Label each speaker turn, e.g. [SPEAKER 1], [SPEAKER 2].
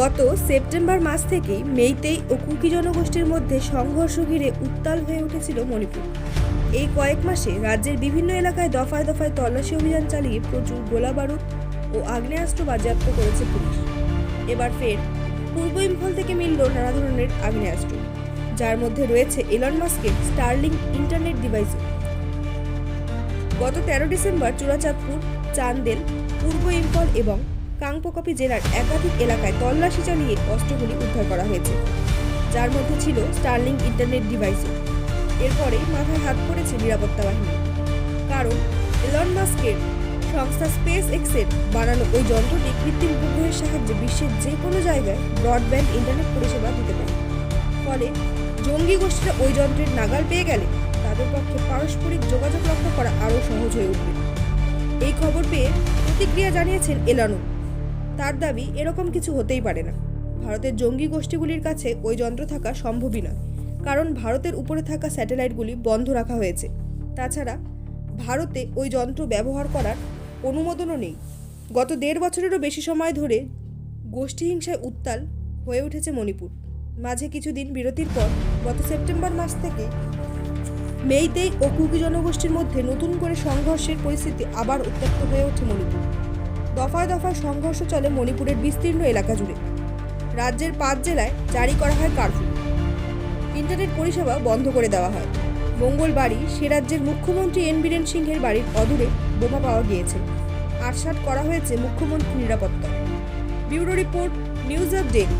[SPEAKER 1] গত সেপ্টেম্বর মাস থেকেই মেইতেই ও কুকি জনগোষ্ঠীর মধ্যে সংঘর্ষ ঘিরে উত্তাল হয়ে উঠেছিল মণিপুর। এই কয়েক মাসে রাজ্যের বিভিন্ন এলাকায় দফায় দফায় তল্লাশি অভিযান চালিয়ে প্রচুর গোলাবারুদ ও আগ্নেয়াস্ত্র বাজেয়াপ্ত করেছে পুলিশ। এবার ফের পূর্ব ইম্ফল থেকে মিলল নানা ধরনের আগ্নেয়াস্ত্র, যার মধ্যে রয়েছে এলন মাস্কের স্টার্লিং ইন্টারনেট ডিভাইসও গত তেরো ডিসেম্বর চূড়াচাঁদপুর, চান্দেল, পূর্ব ইম্ফল এবং কাংপোকাপি জেলার একাধিক এলাকায় তল্লাশি চালিয়ে অস্ত্রগুলি উদ্ধার করা হয়েছে। যার মধ্যে ছিল স্টার্লিং ইন্টারনেট ডিভাইসও। এরপরে মাথায় হাত পড়েছে নিরাপত্তা বাহিনী। কারণ এলন মাস্কের সংস্থা স্পেস এক্সের বানানো ওই যন্ত্রটি কৃত্রিম উপগ্রহের সাহায্যে বিশ্বের যে কোনো জায়গায় ব্রডব্যান্ড ইন্টারনেট পরিষেবা দিতে পারে। ফলে জঙ্গি গোষ্ঠীরা ওই যন্ত্রের নাগাল পেয়ে গেলে তাদের পক্ষে পারস্পরিক যোগাযোগ রক্ষা করা আরও সহজ হয়ে উঠবে। এই খবর পেয়ে প্রতিক্রিয়া জানিয়েছেন এলানো তার দাবি এরকম কিছু হতেই পারে না। ভারতের জঙ্গি গোষ্ঠীগুলির কাছে ওই যন্ত্র থাকা সম্ভবই নয়। কারণ ভারতের উপরে থাকা স্যাটেলাইটগুলি বন্ধ রাখা হয়েছে। তাছাড়া ভারতে ওই যন্ত্র ব্যবহার করার অনুমোদনও নেই। গত দেড় বছরেরও বেশি সময় ধরে গোষ্ঠী হিংসায় উত্তাল হয়ে উঠেছে মণিপুর। মাঝে কিছুদিন বিরতির পর গত সেপ্টেম্বর মাস থেকে মেইতেই ও কুকি জনগোষ্ঠীর মধ্যে নতুন করে সংঘর্ষের পরিস্থিতি আবার উত্তপ্ত হয়ে ওঠে মণিপুর। দফায় দফায় সংঘর্ষ চলে মণিপুরের বিস্তীর্ণ এলাকা জুড়ে। রাজ্যের পাঁচ জেলায় জারি করা হয় কারফিউ। ইন্টারনেট পরিষেবা বন্ধ করে দেওয়া হয়। মঙ্গলবারই সে রাজ্যের মুখ্যমন্ত্রী এন বীরেন সিংহের বাড়ির অদূরে বোমা পাওয়া গিয়েছে। আটসাট করা হয়েছে মুখ্যমন্ত্রী নিরাপত্তা। Bureau report, news update.